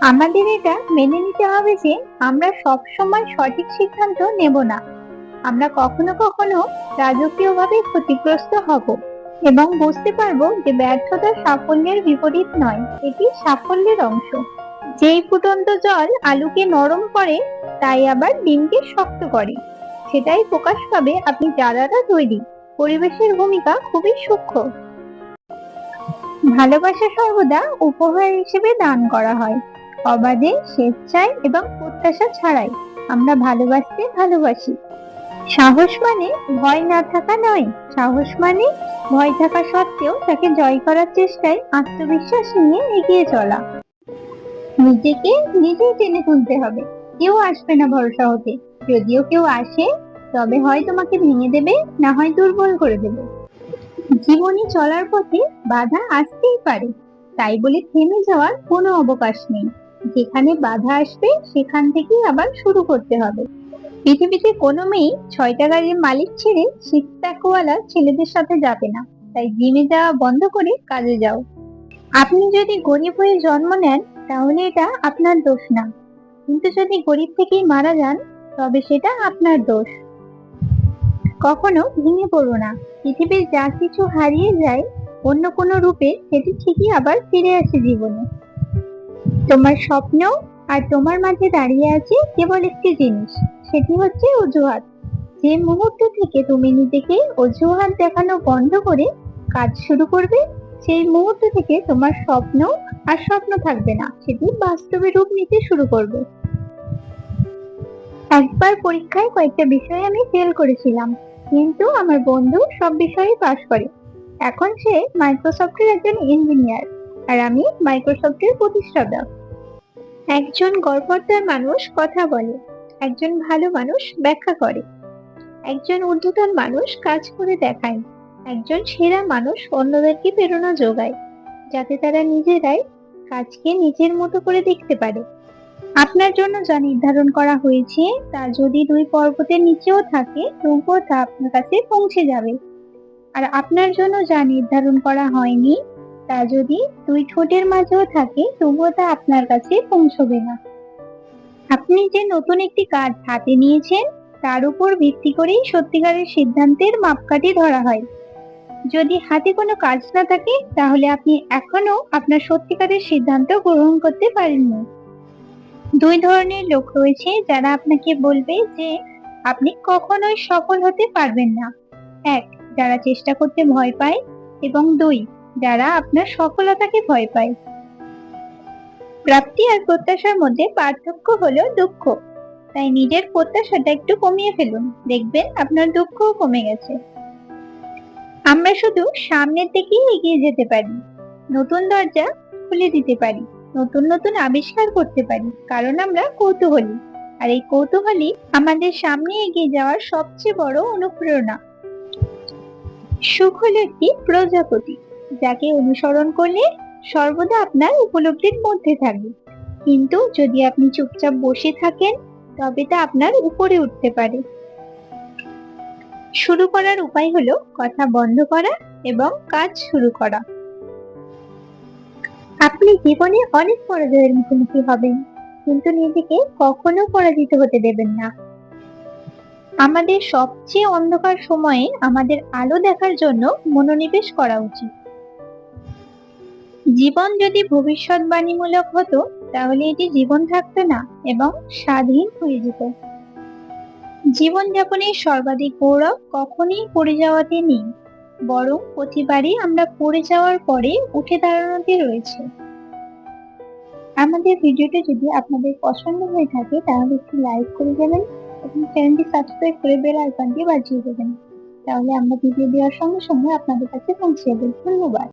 আমাদের এটা মেনে নিতে হবে যে আমরা সব সময় সঠিক সিদ্ধান্ত নেব না। আমরা কখনো কখনো রাজকীয়ভাবে ক্ষতিগ্রস্ত হব এবং বুঝতে পারব যে ব্যর্থতা সাফল্যের বিপরীত নয়, এটি সাফল্যের অংশ। যেই ফুটন্ত জল আলুকে নরম করে, তাই আবার ডিমকে শক্ত করে। সেটাই প্রকাশ পাবে আপনি যারাটা তৈরি। পরিবেশের ভূমিকা খুবই সূক্ষ্ম। ভালোবাসা সর্বদা উপহার হিসেবে দান করা হয়। অবাধে, স্বেচ্ছায় এবং প্রত্যাশা ছাড়াই আমরা ভালোবাসতে ভালোবাসি। সাহস মানে ভয় না থাকা নয়, সাহস মানে ভয় থাকা সত্ত্বেও তাকে জয় করার চেষ্টায় আত্মবিশ্বাস নিয়ে এগিয়ে চলা। নিজেকে নিজেই টেনে তুলতে হবে, কেউ আসবে না ভরসা হতে। যদিও কেউ আসে, তবে হয় তোমাকে ভেঙে দেবে, না হয় দুর্বল করে দেবে। জীবনে চলার পথে বাধা আসতেই পারে, তাই বলে থেমে যাওয়ার কোনো অবকাশ নেই। যেখানে বাধা আসবে, সেখান থেকেই আবার শুরু করতে হবে। পৃথিবীতে কোনো মেয়ে ছয়টা গাড়ির মালিক ছেড়ে সিক্স ছেলেদের সাথে যাবে না। তাই জিমে যাওয়া বন্ধ করে কাজে যাও। আপনি যদি গরিব হয়ে জন্ম নেন, তাহলে এটা আপনার দোষ না। কিন্তু যদি গরিব থেকেই মারা যান, তবে সেটা আপনার দোষ। কখনো ভেঙে পড়ো না। পৃথিবীর যা কিছু হারিয়ে যায়, অন্য কোনো রূপে সেটি ঠিকই আবার ফিরে আসে জীবনে। তোমার স্বপ্ন আর তোমার মাঝে দাঁড়িয়ে আছে কেবল একটি জিনিস, সেটি হচ্ছে অজুহাত। যে মুহূর্ত থেকে তুমি নিজেকে অজুহাত দেখানো বন্ধ করে কাজ শুরু করবে, সেই মুহূর্ত থেকে তোমার স্বপ্ন আর স্বপ্ন থাকবে না, সেটি বাস্তবে রূপ নিতে শুরু করবে। একবার পরীক্ষায় কয়েকটা বিষয়ে আমি ফেল করেছিলাম, কিন্তু আমার বন্ধু সব বিষয়ে পাশ করে। এখন সে মাইক্রোসফটের একজন ইঞ্জিনিয়ার আর আমি মাইক্রোসফটের প্রতিষ্ঠাতা। একজন গর্ভবতার মানুষ কথা বলে, একজন ভালো মানুষ ব্যাখ্যা করে। একজন ঊর্ধ্বতন মানুষ কাজ করে দেখায়, একজন সেরা মানুষ অন্যদেরকে প্রেরণা যোগায়, যাতে তারা নিজেরাই কাজকে নিজের মতো করে দেখতে পারে। আপনার জন্য যা নির্ধারণ করা হয়েছে, তা যদি দুই পর্বতের নিচেও থাকে, তবুও তা আপনার কাছে পৌঁছে যাবে। আর আপনার জন্য যা নির্ধারণ করা হয়নি তা যদি দুই ঠোঁটের মাঝেও থাকে, তবুও তা আপনার কাছে পৌঁছবে না। আপনি যে নতুন একটি কাজ হাতে নিয়েছেন, তার উপর ভিত্তি করেই সত্যিকারের সিদ্ধান্তের মাপকাঠি ধরা হয়। যদি হাতে কোনো কাজ না থাকে, তাহলে আপনি এখনও আপনার সত্যিকারের সিদ্ধান্ত গ্রহণ করতে পারেননি দুই ধরনের লোক রয়েছে যারা আপনাকে বলবে যে আপনি কখনোই সফল হতে পারবেন না। এক, যারা চেষ্টা করতে ভয় পায়। এবং দুই যারা আপনার সফলতাকে ভয় পায়। প্রাপ্তি আর প্রত্যাশার মধ্যে পার্থক্য হলো দুঃখ। তাই নিজের প্রত্যাশাটা একটু কমিয়ে ফেলুন। দেখবেন আপনার দুঃখও কমে গেছে। আমরা শুধু সামনের দিকেই এগিয়ে যেতে পারি। নতুন দরজা খুলে দিতে পারি। নতুন নতুন আবিষ্কার করতে পারি। কারণ আমরা কৌতূহলী। আর এই কৌতূহলী আমাদের সামনে এগিয়ে যাওয়ার সবচেয়ে বড় অনুপ্রেরণা। সুখ হলো একটি প্রজাপতি। যাকে অনুসরণ করলে সর্বদা আপনার উপলব্ধির মধ্যে থাকবে কিন্তু যদি আপনি চুপচাপ বসে থাকেন, তবে তা আপনার উপরে উঠতে পারে। শুরু করার উপায় হলো কথা বন্ধ করা এবং কাজ শুরু করা। আপনি জীবনে অনেক পরাজয়ের মুখোমুখি হবেন, কিন্তু নিজেকে কখনো পরাজিত হতে দেবেন না। আমাদের সবচেয়ে অন্ধকার সময়ে আমাদের আলো দেখার জন্য মনোনিবেশ করা উচিত। জীবন যদি ভবিষ্যৎবাণীমূলক হতো, তাহলে এটি জীবন থাকতো না এবং স্বাধীন হয়ে যেত। জীবনযাপনের সর্বাধিক গৌরব কখনই পড়ে যাওয়াতে নেই, বরং প্রতিবারই আমরা পড়ে যাওয়ার পরে উঠে দাঁড়ানোতে রয়েছে। আমাদের ভিডিওটা যদি আপনাদের পছন্দ হয়ে থাকে, তাহলে একটু লাইক করে দেবেন এবং চ্যানেলটি সাবস্ক্রাইব করে বেল আইকনটি বাজিয়ে দেবেন। তাহলে আমরা ভিডিও দেওয়ার সঙ্গে সঙ্গে আপনাদের কাছে পৌঁছে যাবে। ধন্যবাদ।